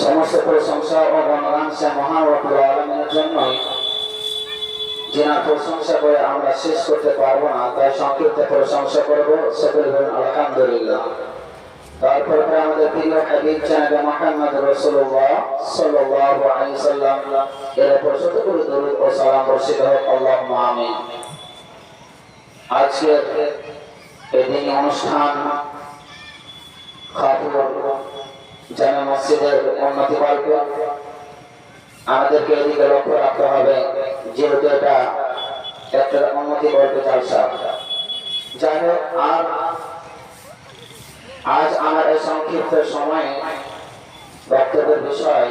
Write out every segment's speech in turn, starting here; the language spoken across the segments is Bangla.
সমস্ত প্রশংসা ও সে মহান রব্বুল আলমিনের জন্যই যিনার প্রশংসা করে আমরা শেষ করতে পারব না তাই সংক্ষিপ্ত প্রশংসা করব সকলে আলহামদুলিল্লাহ। তারপরে আমাদের প্রিয় হাবিব জানাবে মোহাম্মদ রাসূলুল্লাহ সাল্লাল্লাহু আলাইহি সাল্লাম। এর উপর শত করে দরুদ ও সালাম বর্ষিত হোক, আল্লাহুম্মা আমিন। আজকের এই দিন অনুষ্ঠান খাতুর জামে মসজিদের উন্নতি গল্প আমাদেরকে এদিকে লক্ষ্য রাখতে হবে, যেহেতু এটা একটা উন্নতি গল্প চালসা। যাই হোক, আর আজ আমার এই সংক্ষিপ্ত সময়ে বক্তব্যের বিষয়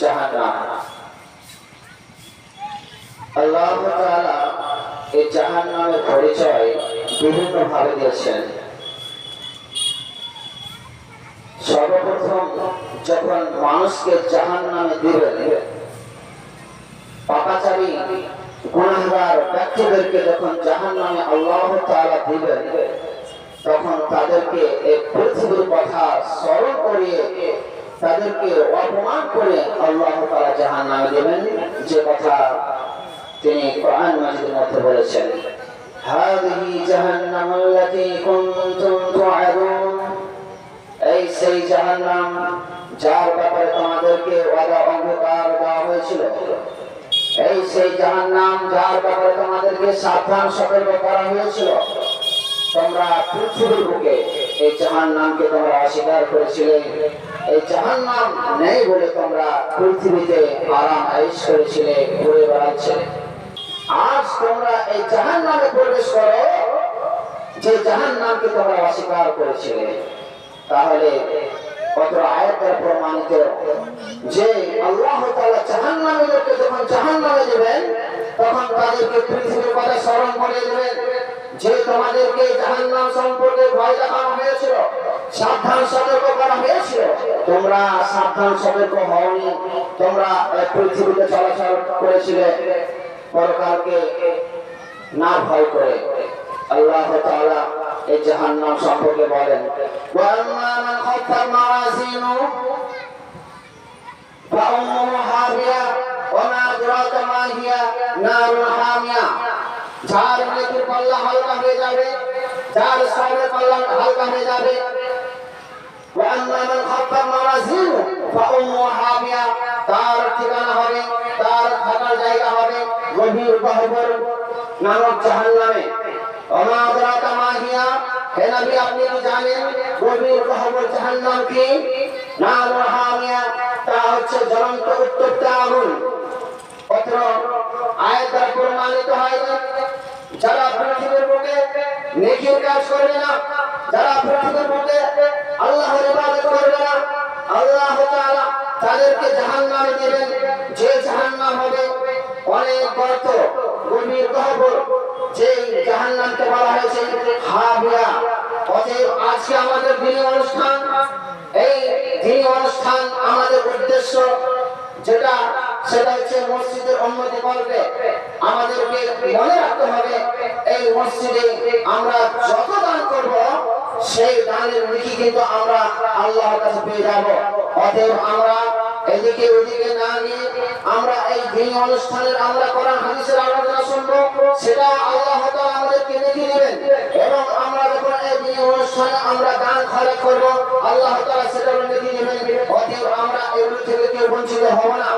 জাহান্নাম। আল্লাহ তাআলা এই জাহান্নামের পরিচয় বিভিন্ন ভাবে দিয়েছেন। সর্বপ্রথম যখন মানুষকে জাহান নামে দিবেন পাপাচারী গুণাগার ব্যক্তিদেরকে যখন জাহান নামে আল্লাহ তাআলা দিবেন তখন তাদেরকে এই পৃথিবীর কথা স্মরণ করিয়ে তাদেরকে অপমান করে আল্লাহ তাআলা জাহান নামে দেবেন যে কথা তিনি কোরআন মাজিদের মধ্যে বলেছেন هذه جهنم التي كنتم توعدون এই সেই জাহান্নাম, যার ব্যাপারে তোমাদেরকে ওয়াদা অঙ্গীকার দেওয়া হয়েছিল। এই সেই জাহান্নাম, যার ব্যাপারে তোমাদেরকে সাবধান সতর্ক করা হয়েছিল। তোমরা পৃথিবীর বুকে এই জাহান নামকে তোমরা অস্বীকার করেছিলে। এই জাহান নাম নেই বলে তোমরা পৃথিবীতে আরাম আইস করেছিলে, ঘুরে বেড়াচ্ছিলে আজ তোমরা এই জাহান নামে প্রবেশ করো, যে জাহান নামকে তোমরা অস্বীকার করেছিলে। তাহলে কত আয়াত দ্বারা প্রমাণিত যে আল্লাহ তাআলা জাহান্নামীদেরকে যখন জাহান্নামে দেবেন তখন তাদেরকে পৃথিবীর কথা স্মরণ করে দেবেন যে তোমাদেরকে জাহান্নাম সম্পর্কে ভয় দেখানো হয়েছিল, সাবধান সতর্ক করা হয়েছিল। তোমরা সাবধান সতর্ক হওনি, তোমরা পৃথিবীতে চলাচল করেছিলে, পরকালকে না ভয় করে। আল্লাহ তাআলা এই জাহান্নাম সম্পর্কে বলেন। তার ঠিকানা হবে, তার থাকার জায়গা হবে, গভীর গহ্বর নামক জাহান্নামে। হিয়া হে নবী, আপনি কি জানেন গভীর গহ্বর জাহান্নাম কি? নারুন হামিয়া তা হচ্ছে জ্বলন্ত উত্তপ্ত আগুন অত্র আয়াত প্রমাণিত হয়, যারা পৃথিবীর বুকে নেকির কাজ করবে না, যারা পৃথিবীর বুকে আল্লাহর ইবাদত করবে না, আল্লাহ তাআলা তাদেরকে জাহান্নামে দিবেন। যে জাহান্নাম হবে অনেক গর্ত, গভীর গহ্বর। যে জাহান্নামকে বলা হয়েছে হাবিয়া অতএব আজকে আমাদের দিনী অনুষ্ঠান, এই দিনী আমাদের উদ্দেশ্য যেটা, সেটা হচ্ছে মসজিদের উন্নতি করবে আমাদেরকে মনে রাখতে হবে, এই মসজিদে আমরা যত দান করব, সেই দানের লিখি কিন্তু আমরা আল্লাহর কাছে পেয়ে যাব। অতএব আমরা এদিকে ওদিকে না নিয়ে আমরা এই দিন অনুষ্ঠানের আমরা করা হাদিসের আলোচনা শুনব, সেটা আল্লাহ তাআলা আমাদেরকে লিখে দিবেন। এবং আমরা যখন এই দিন অনুষ্ঠানে আমরা গান খরচ করব, আল্লাহ তাআলা সেটা লিখে দিবেন, অতএব আমরা এগুলো থেকে কেউ বঞ্চিত হব না।